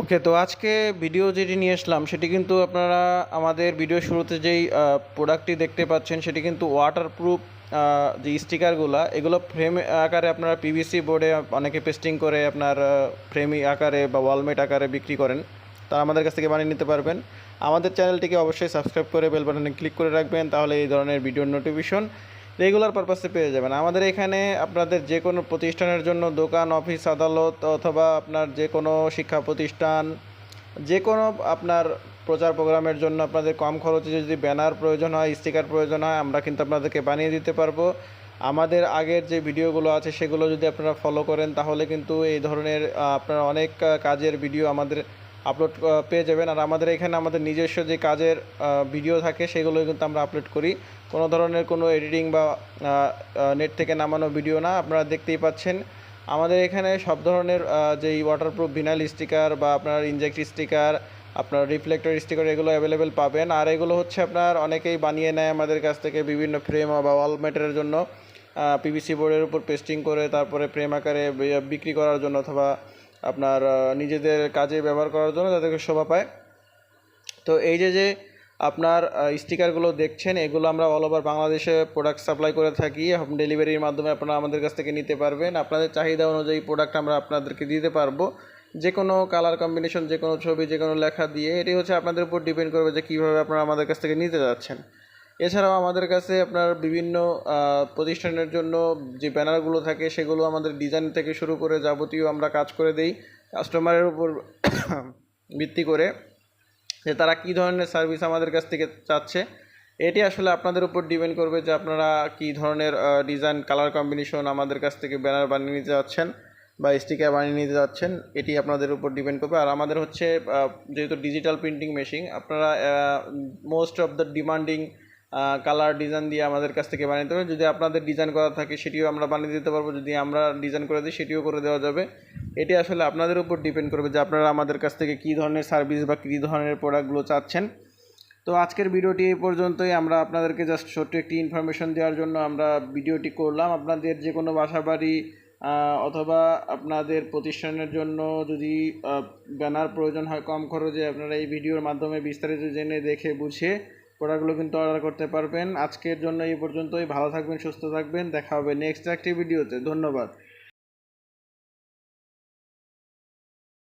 ওকে, তো আজকে ভিডিও যেটি নিয়ে আসলাম, সেটি কিন্তু আপনারা আমাদের ভিডিও শুরুতে যেই প্রোডাক্টটি দেখতে পাচ্ছেন, সেটি কিন্তু ওয়াটারপ্রুফ যে স্টিকারগুলো এগুলো ফ্রেম আকারে আপনারা পিভিসি বোর্ডে অনেকে পেস্টিং করে আপনার ফ্রেমি আকারে বা ওয়ালমেট আকারে বিক্রি করেন। তা আমাদের কাছ থেকে বানিয়ে নিতে পারবেন। আমাদের চ্যানেলটিকে অবশ্যই সাবস্ক্রাইব করে বেল বাটনে ক্লিক করে রাখবেন, তাহলে এই ধরনের ভিডিওর নোটিফিকেশন রেগুলার পারপাসে পেয়ে যাবেন। আমাদের এখানে আপনাদের যে কোনো প্রতিষ্ঠানের জন্য দোকান, অফিস, আদালত অথবা আপনার যে কোনো শিক্ষা প্রতিষ্ঠান, যে কোনো আপনার প্রচার প্রোগ্রামের জন্য আপনাদের কম খরচে যদি ব্যানার প্রয়োজন হয়, স্টিকার প্রয়োজন হয়, আমরা কিন্তু আপনাদেরকে বানিয়ে দিতে পারব। আমাদের আগের যে ভিডিওগুলো আছে, সেগুলো যদি আপনারা ফলো করেন, তাহলে কিন্তু এই ধরনের আপনারা অনেক কাজের ভিডিও আমাদের আপলোড পেয়ে যাবেন। আর আমাদের এখানে আমাদের নিজস্ব যে কাজের ভিডিও থাকে সেগুলো কিন্তু আমরা আপলোড করি। কোনো ধরনের কোনো এডিটিং বা নেট থেকে নামানো ভিডিও না, আপনারা দেখতেই পাচ্ছেন। আমাদের এখানে সব ধরনের যেই ওয়াটারপ্রুফ ভিনাইল স্টিকার বা আপনার ইনজেক্ট স্টিকার আপনার রিফ্লেক্টর স্টিকার এগুলো অ্যাভেলেবেল পাবেন। আর এগুলো হচ্ছে আপনার অনেকেই বানিয়ে নেয় আমাদের কাছ থেকে বিভিন্ন ফ্রেম বা ওয়াল ম্যাটের জন্য। পিভিসি বোর্ডের উপর পেস্টিং করে, তারপরে ফ্রেম আকারে বিক্রি করার জন্য অথবা আপনার নিজেদের কাজে ব্যবহার করার জন্য তাদেরকে শোভা পায়। তো এই যে যে আপনার স্টিকারগুলো দেখছেন, এগুলো আমরা অল ওভার বাংলাদেশে প্রোডাক্ট সাপ্লাই করে থাকি। হোম ডেলিভারির মাধ্যমে আপনারা আমাদের কাছ থেকে নিতে পারবেন। আপনাদের চাহিদা অনুযায়ী প্রোডাক্ট আমরা আপনাদেরকে দিতে পারব। যে কোনো কালার কম্বিনেশন যে কোনো ছবি, যে কোনো লেখা দিয়ে, এটি হচ্ছে আপনাদের উপর ডিপেন্ড করবে যে কীভাবে আপনারা আমাদের কাছ থেকে নিতে যাচ্ছেন। এছাড়াও আমাদের কাছে আপনার বিভিন্ন প্রতিষ্ঠানের জন্য যে ব্যানারগুলো থাকে সেগুলো আমাদের ডিজাইন থেকে শুরু করে যাবতীয় আমরা কাজ করে দেই কাস্টমারের উপর ভিত্তি করে যে তারা কী ধরনের সার্ভিস আমাদের কাছ থেকে চাচ্ছে। এটি আসলে আপনাদের উপর ডিপেন্ড করবে যে আপনারা কী ধরনের ডিজাইন, কালার কম্বিনেশন আমাদের কাছ থেকে ব্যানার বানিয়ে নিতে যাচ্ছেন বা স্টিকার বানিয়ে নিতে যাচ্ছেন, এটি আপনাদের উপর ডিপেন্ড করবে। আর আমাদের হচ্ছে যেহেতু ডিজিটাল প্রিন্টিং মেশিন, আপনারা most of the demanding colour design দিয়ে আমাদের কাছ থেকে বানিয়ে পারবেন যদি আপনাদের ডিজাইন করা থাকে, সেটিও আমরা বানিয়ে দিতে পারব। যদি আমরা ডিজাইন করে দিই, সেটিও করে দেওয়া যাবে। এটি আসলে আপনাদের উপর ডিপেন্ড করবে যে আপনারা আমাদের কাছ থেকে কী ধরনের সার্ভিস বা কী ধরনের প্রোডাক্টগুলো চাচ্ছেন। তো আজকের ভিডিওটি এই পর্যন্তই। আমরা আপনাদেরকে জাস্ট ছোট্ট একটি ইনফরমেশন দেওয়ার জন্য আমরা ভিডিওটি করলাম। আপনাদের যে কোনো বাসা বাড়ি অথবা আপনাদের প্রতিষ্ঠানের জন্য যদি ব্যানার প্রয়োজন হয় কম খরচে, আপনারা এই ভিডিওর মাধ্যমে বিস্তারিত জেনে দেখে বুঝে প্রোডাক্টগুলো কিন্তু অর্ডার করতে পারবেন। আজকের জন্য এই পর্যন্তই। ভালো থাকবেন, সুস্থ থাকবেন। দেখা হবে নেক্সট একটি ভিডিওতে ধন্যবাদ।